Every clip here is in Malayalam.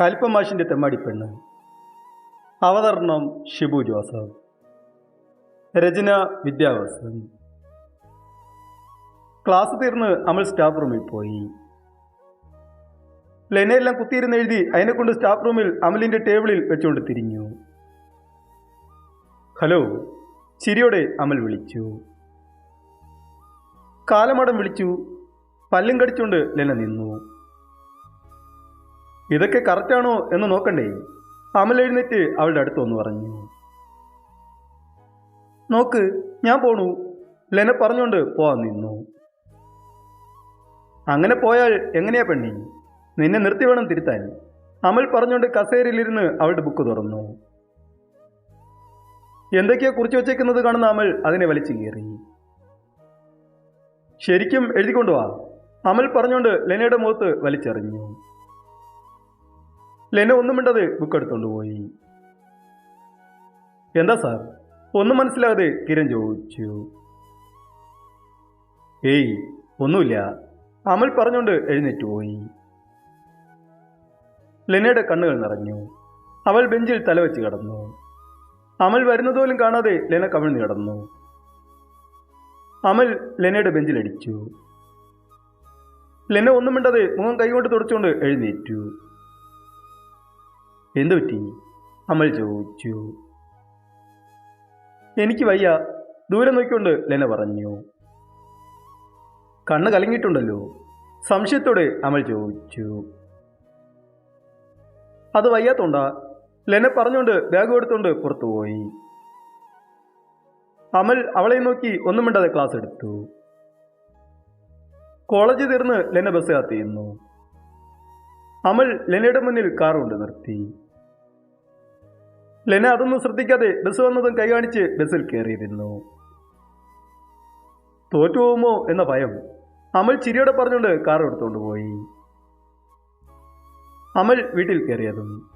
കൽപ്പമാഷിന്റെ തെമ്മാടിപ്പെണ്ണ് അവതരണം ഷിബു ജോസഫ്. രചന വിദ്യാഭ്യാസം ക്ലാസ് തീർന്ന് അമൽ സ്റ്റാഫ് റൂമിൽ പോയി. ലെനയെല്ലാം കുത്തിയിരുന്ന് എഴുതി അതിനെ കൊണ്ട് സ്റ്റാഫ് റൂമിൽ അമലിന്റെ ടേബിളിൽ വെച്ചുകൊണ്ട് തിരിഞ്ഞു. ഹലോ ചിരിയോടെ അമൽ വിളിച്ചു. കാലമടം വിളിച്ചു. പല്ലും കടിച്ചുകൊണ്ട് ലെന നിന്നു. ഇതൊക്കെ കറക്റ്റാണോ എന്ന് നോക്കണ്ടേ? അമൽ എഴുന്നേറ്റ് അവളുടെ അടുത്ത് വന്ന് പറഞ്ഞു. നോക്ക് ഞാൻ പോണു. ലെന പറഞ്ഞുകൊണ്ട് പോവാൻ നിന്നു. അങ്ങനെ പോയാൽ എങ്ങനെയാ പെണ്ണി? നിന്നെ നിർത്തി വേണം തിരുത്താൻ. അമൽ പറഞ്ഞുകൊണ്ട് കസേരയിലിരുന്ന് അവളുടെ ബുക്ക് തുറന്നു. എന്തൊക്കെയാ കുറിച്ച് വച്ചേക്കുന്നത് കാണുന്ന അമൽ അതിനെ വലിച്ചു കീറി. ശരിക്കും എഴുതിക്കൊണ്ടുവാ അമൽ പറഞ്ഞുകൊണ്ട് ലെനയുടെ മുഖത്ത് വലിച്ചെറിഞ്ഞു. ലെന ഒന്നും മിണ്ടത് ബുക്ക് എടുത്തോണ്ട് പോയി. എന്താ സാർ ഒന്നും മനസ്സിലാകാതെ കിരൺ ചോദിച്ചു. ഏയ് ഒന്നുമില്ല. അമൽ പറഞ്ഞുകൊണ്ട് എഴുന്നേറ്റ് പോയി. ലെനയുടെ കണ്ണുകൾ നിറഞ്ഞു. അവൾ ബെഞ്ചിൽ തലവെച്ച് കിടന്നു. അമൽ വരുന്നതുപോലും കാണാതെ ലെന കമിഴ്ന്നു കിടന്നു. അമൽ ലെനയുടെ ബെഞ്ചിലടിച്ചു ലെന ഒന്നും മിണ്ടാതെ മുഖം കൈകൊണ്ട് തുടച്ചുകൊണ്ട് എഴുന്നേറ്റു. എന്തു പറ്റി അമൽ ചോദിച്ചു. എനിക്ക് വയ്യ. ദൂരെ നോക്കിക്കൊണ്ട് ലെന പറഞ്ഞു. കണ്ണ് കലങ്ങിയിട്ടുണ്ടല്ലോ. സംശയത്തോടെ അമൽ ചോദിച്ചു. അത് വയ്യാത്തോണ്ടാ. ലെന പറഞ്ഞുകൊണ്ട് ബാഗ് എടുത്തുകൊണ്ട് പുറത്തുപോയി അമൽ അവളെ നോക്കി ഒന്നും മിണ്ടാതെ ക്ലാസ് എടുത്തു. കോളേജ് തീർന്ന് ലെന ബസ് കാത്തിരുന്നു. അമൽ ലെനയുടെ മുന്നിൽ കാർ കൊണ്ട് നിർത്തി. ലെന അതൊന്നും ശ്രദ്ധിക്കാതെ ബസ് വന്നതും കൈ കാണിച്ച് ബസ്സിൽ കയറിയിരുന്നു. തോറ്റുപോകുമോ എന്ന ഭയം അമൽ ചിരിയോടെ പറഞ്ഞുകൊണ്ട് കാർ എടുത്തുകൊണ്ട് പോയി. അമൽ വീട്ടിൽ കയറിയതും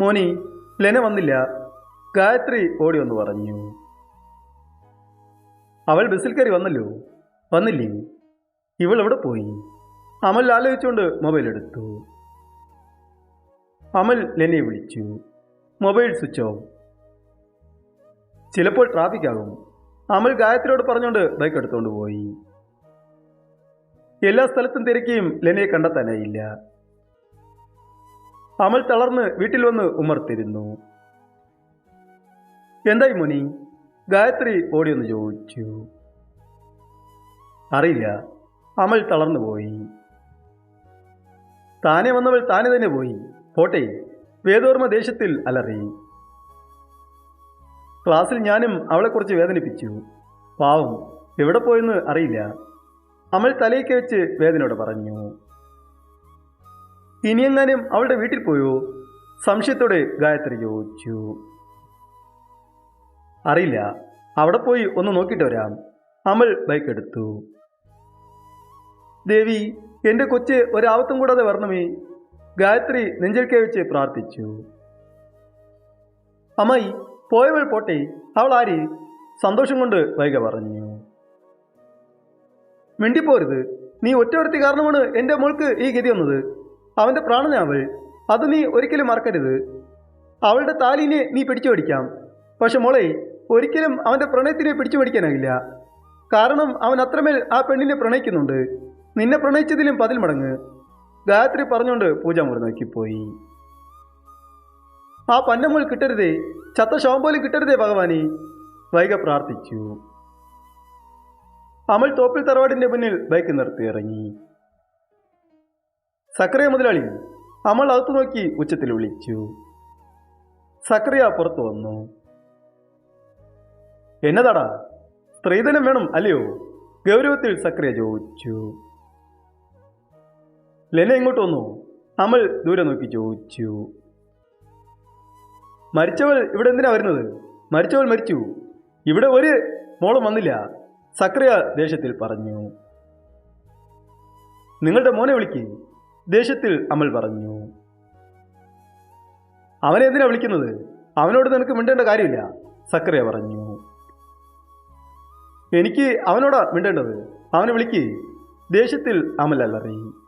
മോനി ലെന വന്നില്ല. ഗായത്രി ഓടി വന്ന് പറഞ്ഞു. അവൾ ബസ്സിൽ കയറി വന്നല്ലോ. വന്നില്ലേ? ഇവൾ എവിടെ പോയി? അമൽ ആലോചിച്ചുകൊണ്ട് മൊബൈൽ എടുത്തു. അമൽ ലെനയെ വിളിച്ചു. Mobile switch off. ചിലപ്പോൾ ട്രാഫിക് ആകും. അമൽ ഗായത്രിയോട് പറഞ്ഞുകൊണ്ട് ബൈക്ക് എടുത്തുകൊണ്ട് പോയി. എല്ലാ സ്ഥലത്തും തിരക്കിയും ലെനയെ കണ്ടെത്താനായില്ല. അമൽ തളർന്ന് വീട്ടിൽ വന്ന് ഉമർത്തിരുന്നു. എന്തായി മുനി? ഗായത്രി ഓടിയൊന്ന് ചോദിച്ചു. അറിയില്ല. അമൽ തളർന്നു പോയി. താനെ വന്നവൾ താനെ തന്നെ പോയി. പോട്ടെ വേദോർമ്മ ദേശത്തിൽ അലറി. ക്ലാസ്സിൽ ഞാനും അവളെക്കുറിച്ച് വേദനിപ്പിച്ചു. പാവം എവിടെ പോയെന്ന് അറിയില്ല. അമൽ തലയ്ക്ക് വെച്ച് വേദനയോട് പറഞ്ഞു. ഇനിയെങ്ങാനും അവളുടെ വീട്ടിൽ പോയോ? സംശയത്തോടെ ഗായത്രി ചോദിച്ചു. അറിയില്ല അവിടെ പോയി ഒന്ന് നോക്കിയിട്ട് വരാം. അമൽ ബൈക്ക് എടുത്തു. ദേവി എന്റെ കൊച്ച് ഒരാപത്തും കൂടാതെ വരണമേ. ഗായത്രി നെഞ്ചൽ വെച്ച് പ്രാർത്ഥിച്ചു. അമ്മായി പോയവൾ പോട്ടെ അവൾ ആര്? സന്തോഷം കൊണ്ട് വൈക പറഞ്ഞു. മിണ്ടിപ്പോരുത് നീ ഒറ്റവരുത്തി കാരണമാണ് എന്റെ മോൾക്ക് ഈ ഗതി വന്നത്. അവന്റെ പ്രാണനാവൾ അത് നീ ഒരിക്കലും മറക്കരുത്. അവളുടെ താലിനെ നീ പിടിച്ചു പിടിക്കാം. പക്ഷെ മോളെ ഒരിക്കലും അവന്റെ പ്രണയത്തിനെ പിടിച്ചു പിടിക്കാനാകില്ല. കാരണം അവൻ അത്രമേൽ ആ പെണ്ണിനെ പ്രണയിക്കുന്നുണ്ട്. നിന്നെ പ്രണയിച്ചതിലും പതിൽ മടങ്ങ്. ഗായത്രി പറഞ്ഞുകൊണ്ട് പൂജാമുറി നോക്കിപ്പോയി ആ പന്നമോൾ കിട്ടരുതേ ചത്ത ശവം പോലും കിട്ടരുതേ ഭഗവാനെ വൈക പ്രാർത്ഥിച്ചു. അമൽ തോപ്പിൽ തറവാടിന്റെ മുന്നിൽ ബൈക്ക് നിർത്തി ഇറങ്ങി. സക്രിയ മുതലാളി അമൽ അകത്തു നോക്കി ഉച്ചത്തിൽ വിളിച്ചു. സക്രിയ പുറത്തു വന്നു. എന്നതാടാ? സ്ത്രീധനം വേണം അല്ലയോ? ഗൗരവത്തിൽ സക്രിയ ചോദിച്ചു. ലെന എങ്ങോട്ട് വന്നു? അമൽ ദൂരെ നോക്കി ചോദിച്ചു. മരിച്ചവൾ ഇവിടെ എന്തിനാ വരുന്നത്? മരിച്ചവൾ മരിച്ചു. ഇവിടെ ഒരു മോളും വന്നില്ല സക്രിയ ദേഷ്യത്തിൽ പറഞ്ഞു. നിങ്ങളുടെ മോനെ വിളിക്ക് ദേഷ്യത്തിൽ അമൽ പറഞ്ഞു. അവനെ എന്തിനാ വിളിക്കുന്നത്? അവനോട് നിനക്ക് മിണ്ടേണ്ട കാര്യമില്ല സക്രിയ പറഞ്ഞു. എനിക്ക് അവനോടാ മിണ്ടേണ്ടത് അവനെ വിളിക്ക് ദേഷ്യത്തിൽ അമൽ അലറി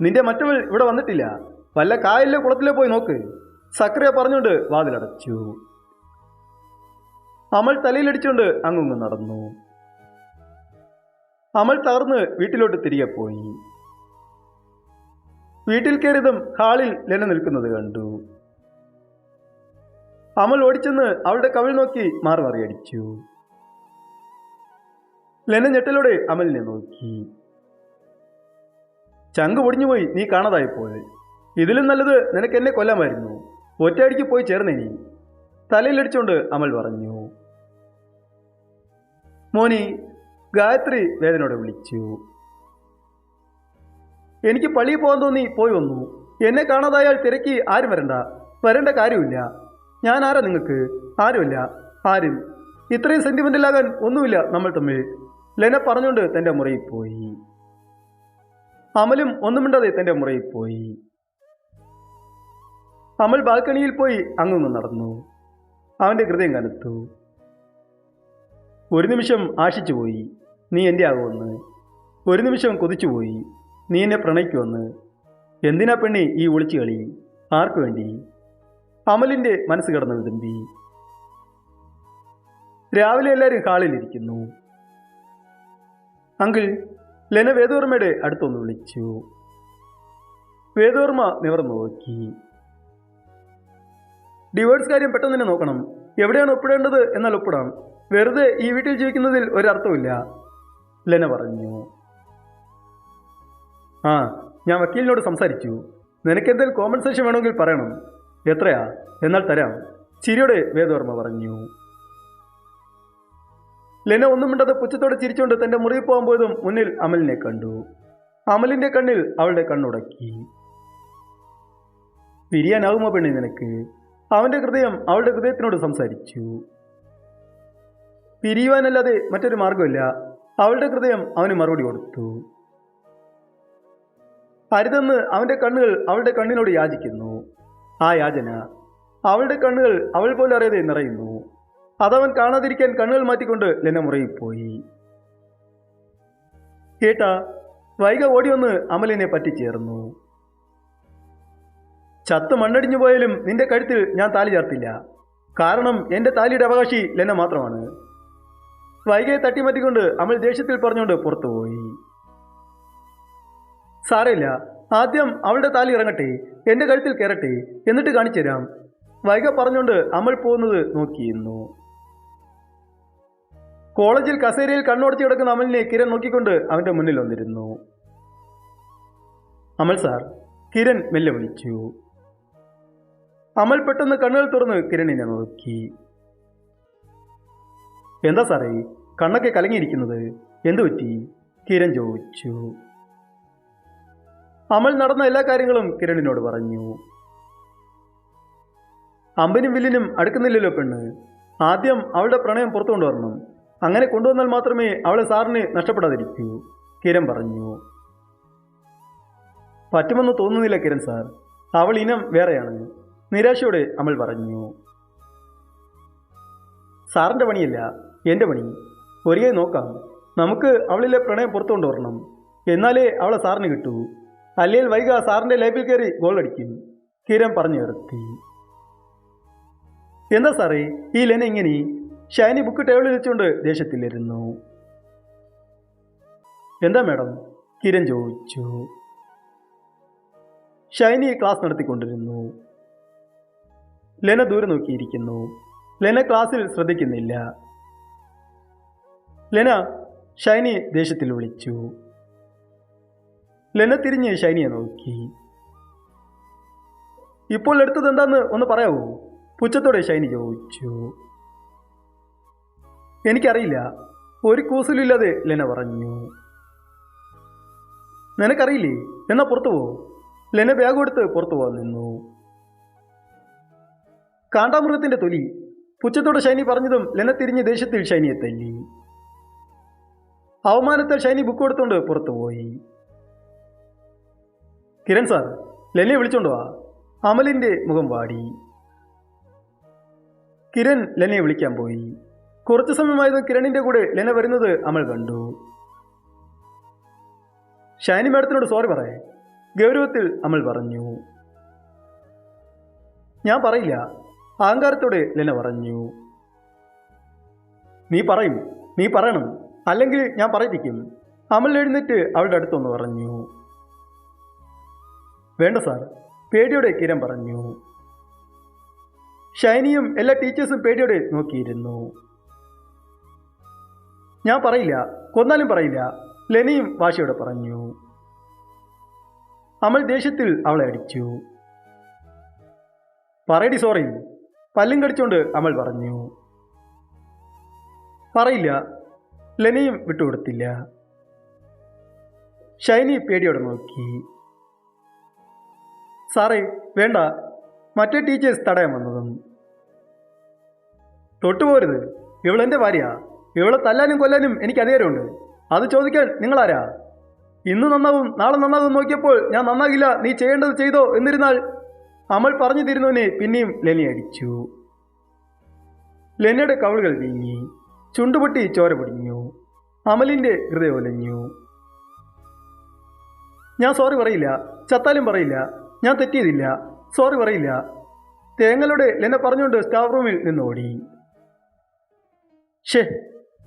നിന്റെ മറ്റവൾ ഇവിടെ വന്നിട്ടില്ല. വല്ല കായലിലെ കുളത്തിലെ പോയി നോക്ക്. സക്രിയ പറഞ്ഞുകൊണ്ട് വാതിലടച്ചു. അമൽ തലയിലടിച്ചുകൊണ്ട് അങ്ങുങ്ങ് നടന്നു. അമൽ തകർന്ന് വീട്ടിലോട്ട് തിരികെ പോയി. വീട്ടിൽ കയറിയതും ഹാളിൽ ലെന നിൽക്കുന്നത് കണ്ടു. അമൽ ഓടിച്ചെന്ന് അവളുടെ കവിൾ നോക്കി മാറി മറിയടിച്ചു ലെന ഞെട്ടലോടെ അമലിനെ നോക്കി. ചങ്ക് പൊടിഞ്ഞുപോയി നീ കാണാതായിപ്പോയത് ഇതിലും നല്ലത് നിനക്ക് എന്നെ കൊല്ലാമായിരുന്നു ഒറ്റയടിക്ക് പോയി ചേർന്നേ നീ. തലയിലടിച്ചുകൊണ്ട് അമൽ പറഞ്ഞു. മോനി ഗായത്രി വേദനയോടെ വിളിച്ചു. എനിക്ക് പള്ളിയിൽ പോകാൻ തോന്നി പോയി വന്നു. എന്നെ കാണാതായാൽ തിരക്കി ആരും വരണ്ട. വരേണ്ട കാര്യമില്ല. ഞാൻ ആരാ നിങ്ങൾക്ക്? ആരുമില്ല. ആരും. ഇത്രയും സെന്റിമെന്റിലാകാൻ ഒന്നുമില്ല നമ്മൾ തമ്മിൽ. ലെന പറഞ്ഞുകൊണ്ട് തന്റെ മുറിയിൽ പോയി. അമലും ഒന്നും മിണ്ടാതെ തന്റെ മുറിയിൽ പോയി. അമൽ ബാൽക്കണിയിൽ പോയി അങ്ങൊന്ന് നടന്നു. അവന്റെ ഹൃദയം കനത്തു. ഒരു നിമിഷം ആശിച്ചുപോയി നീ എന്റെ ആകുമെന്ന് ഒരു നിമിഷം കൊതിച്ചുപോയി നീ എന്നെ പ്രണയിക്കുമെന്ന് എന്തിനാ പെണ്ണി ഈ ഒളിച്ചു കളി? ആർക്കു വേണ്ടി? അമലിന്റെ മനസ്സ് കടന്നു വിതുമ്പി. രാവിലെ എല്ലാവരും ഹാളിലിരിക്കുന്നു അങ്കിൾ ലെന വേദവർമ്മയുടെ അടുത്തൊന്ന് വിളിച്ചു. വേദവർമ്മ നിവർന്നു നോക്കി. ഡിവോഴ്സ് കാര്യം പെട്ടെന്ന് തന്നെ നോക്കണം. എവിടെയാണ് ഒപ്പിടേണ്ടത് എന്നാൽ ഒപ്പിടാം. വെറുതെ ഈ വീട്ടിൽ ജീവിക്കുന്നതിൽ ഒരർത്ഥമില്ല ലെന പറഞ്ഞു. ആ ഞാൻ വക്കീലിനോട് സംസാരിച്ചു. നിനക്കെന്തെങ്കിലും കോമ്പൻസേഷൻ വേണമെങ്കിൽ പറയണം. എത്രയാ? എന്നാൽ തരാം. ചിരിയോടെ വേദവർമ്മ പറഞ്ഞു. ലെന ഒന്നും മിണ്ടാതെ പുച്ഛത്തോടെ ചിരിച്ചുകൊണ്ട് തന്റെ മുറിയിൽ പോകാൻ പോയതും മുന്നിൽ അമലിനെ കണ്ടു. അമലിന്റെ കണ്ണിൽ അവളുടെ കണ്ണുടക്കി. പിരിയാനാകുമോ പെണ്ണി നിനക്ക്? അവന്റെ ഹൃദയം അവളുടെ ഹൃദയത്തിനോട് സംസാരിച്ചു. പിരിയുവാനല്ലാതെ മറ്റൊരു മാർഗമില്ല അവളുടെ ഹൃദയം അവന് മറുപടി കൊടുത്തു. അരുതെന്ന് അവന്റെ കണ്ണുകൾ അവളുടെ കണ്ണിനോട് യാചിക്കുന്നു. ആ യാചന അവളുടെ കണ്ണുകൾ അവൾ പോലെ അറിയാതെ നിറയുന്നു. അതവൻ കാണാതിരിക്കാൻ കണ്ണുകൾ മാറ്റിക്കൊണ്ട് ലെന മുറിയിൽ പോയി. കേട്ട വൈക ഓടി വന്ന് അമലിനെ പറ്റിച്ചേർന്നു. ചത്ത് മണ്ണടിഞ്ഞു പോയാലും നിന്റെ കഴുത്തിൽ ഞാൻ താലി ചേർത്തില്ല. കാരണം എന്റെ താലിയുടെ അവകാശി ലെന മാത്രമാണ്. വൈകയെ തട്ടിമാറ്റിക്കൊണ്ട് അമൽ ദേഷ്യത്തിൽ പറഞ്ഞുകൊണ്ട് പുറത്തുപോയി സാരമില്ല ആദ്യം അവളുടെ താലി ഇറങ്ങട്ടെ എന്റെ കഴുത്തിൽ കയറട്ടെ എന്നിട്ട് കാണിച്ചു തരാം വൈക പറഞ്ഞുകൊണ്ട് അമൽ പോകുന്നത് നോക്കിയിരുന്നു. കോളേജിൽ കസേരയിൽ കണ്ണോടത്തി കിടക്കുന്ന അമലിനെ കിരൺ നോക്കിക്കൊണ്ട് അവന്റെ മുന്നിൽ വന്നിരുന്നു. അമൽ സാർ കിരൺ മെല്ലെ വിളിച്ചു. അമൽ പെട്ടെന്ന് കണ്ണുകൾ തുറന്ന് കിരണിനെ നോക്കി. എന്താ സാറേ കണ്ണൊക്കെ കലങ്ങിയിരിക്കുന്നത്? എന്തു പറ്റി? കിരൺ ചോദിച്ചു. അമൽ നടന്ന എല്ലാ കാര്യങ്ങളും കിരണിനോട് പറഞ്ഞു. അമ്പനും വില്ലിനും അടുക്കുന്നില്ലല്ലോ പെണ്ണ്. ആദ്യം അവളുടെ പ്രണയം പുറത്തു കൊണ്ടുവരണം അങ്ങനെ കൊണ്ടുവന്നാൽ മാത്രമേ അവളെ സാറിന് നഷ്ടപ്പെടാതിരിക്കൂ കിരൺ പറഞ്ഞു. പറ്റുമെന്ന് തോന്നുന്നില്ല കിരൺ സാർ. അവൾ ഇനം വേറെയാണ് നിരാശയോടെ അമൽ പറഞ്ഞു. സാറിന്റെ പണിയല്ല എന്റെ പണി. ഒരേ നോക്കാം. നമുക്ക് അവളിലെ പ്രണയം പുറത്തു കൊണ്ടുവരണം എന്നാലേ അവളെ സാറിന് കിട്ടൂ. അല്ലെങ്കിൽ വൈക സാറിന്റെ ലൈഫിൽ കയറി ഗോൾ അടിക്കും. കിരൺ പറഞ്ഞു നിർത്തി എന്താ സാറേ ഈ ലെന ഇങ്ങനെ ഷൈനി ബുക്ക് ടേബിളിൽ വെച്ചുകൊണ്ട് ദേഷ്യത്തിലിരുന്നു. എന്താ മാഡം കിരൺ ചോദിച്ചു. ഷൈനി ക്ലാസ് നടത്തിക്കൊണ്ടിരുന്നു. ലെന ദൂരെ നോക്കിയിരിക്കുന്നു. ലെന ക്ലാസ്സിൽ ശ്രദ്ധിക്കുന്നില്ല. ലെന ഷൈനി ദേഷ്യത്തിൽ വിളിച്ചു. ലെന തിരിഞ്ഞ് ഷൈനിയെ നോക്കി. ഇപ്പോൾ എടുത്തത് എന്താന്ന് ഒന്ന് പറയാവോ? പുച്ഛത്തോടെ ഷൈനി ചോദിച്ചു. എനിക്കറിയില്ല. ഒരു കൂസലില്ലാതെ ലെന പറഞ്ഞു. നിനക്കറിയില്ലേ? എന്നാ പുറത്തു പോ. ലെന ബാഗ് കൊടുത്ത് പുറത്തു പോകാൻ നിന്നു. കാണ്ടാമൃഗത്തിന്റെ തൊലി. പുച്ഛത്തോടെ ഷൈനി പറഞ്ഞതും ലെന തിരിഞ്ഞ് ദേഷ്യത്തിൽ ഷൈനിയെ തല്ലി. അവമാനത്തിൽ ഷൈനി ബുക്ക് കൊടുത്തുകൊണ്ട് പുറത്തുപോയി കിരൺ സാർ ലെനയെ വിളിച്ചോണ്ട് വാ. മുഖം വാടി. കിരൺ ലെനയെ വിളിക്കാൻ പോയി. കുറച്ചു സമയമായിരുന്നു കിരണിന്റെ കൂടെ ലെന വരുന്നത് അമൽ കണ്ടു. ഷാനി മാഡത്തിനോട് സോറി പറയേ ഗൗരവത്തിൽ അമൽ പറഞ്ഞു. ഞാൻ പറയില്ല അഹങ്കാരത്തോടെ ലെന പറഞ്ഞു. നീ പറയും നീ പറയണം അല്ലെങ്കിൽ ഞാൻ പറയിപ്പിക്കും അമൽ എഴുന്നേറ്റ് അവളുടെ അടുത്തൊന്ന് പറഞ്ഞു. വേണ്ട സാർ പേടിയോടെ കിരൺ പറഞ്ഞു. ഷൈനിയും എല്ലാ ടീച്ചേഴ്സും പേടിയോടെ നോക്കിയിരുന്നു. ഞാൻ പറയില്ല. കൊന്നാലും പറയില്ല. ലെനയും വാശിയോടെ പറഞ്ഞു. അമൽ ദേഷ്യത്തിൽ അവളെ അടിച്ചു. പറയടി സോറി. പല്ലും കടിച്ചുകൊണ്ട് അമൽ പറഞ്ഞു. പറയില്ല. ലെനയും വിട്ടുകൊടുത്തില്ല. ഷൈനി പേടിയോടെ നോക്കി. സാറേ വേണ്ട. മറ്റേ ടീച്ചേഴ്സ് തടയാൻ വന്നതും. തൊട്ടുപോരുത്. ഇവളെന്റെ ഭാര്യ ഇവളെ തല്ലാനും കൊല്ലാനും എനിക്ക് അധികാരമുണ്ട്. അത് ചോദിക്കാൻ നിങ്ങളാരാ? ഇന്ന് നന്നാവും നാളെ നന്നാവും നോക്കിയപ്പോൾ ഞാൻ നന്നാകില്ല നീ ചെയ്യേണ്ടത് ചെയ്തോ എന്നിരുന്നാൽ അമൽ പറഞ്ഞു തരുന്നവനെ പിന്നെയും ലെനി അടിച്ചു. ലെനയുടെ കവളുകൾ വീങ്ങി ചുണ്ടുപൊട്ടി ചോര പൊടിഞ്ഞു അമലിന്റെ ഹൃദയം ഒലഞ്ഞു. ഞാൻ സോറി പറയില്ല ചത്താലും പറയില്ല ഞാൻ തെറ്റിയതില്ല സോറി പറയില്ല. തേങ്ങലോടെ ലെന പറഞ്ഞുകൊണ്ട് സ്റ്റാഫ് റൂമിൽ നിന്ന് ഓടി. ഷേ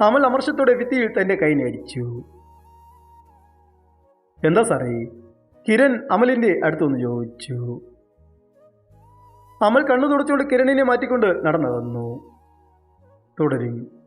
അമൽ അമർഷത്തോടെ ഭിത്തിയിൽ തന്റെ കൈ നേടിച്ചു എന്താ സാറേ? കിരൺ അമലിന്റെ അടുത്തൊന്ന് ചോദിച്ചു. അമൽ കണ്ണു തുടച്ചുകൊണ്ട് കിരണിനെ മാറ്റിക്കൊണ്ട് നടന്നു. തുടരും.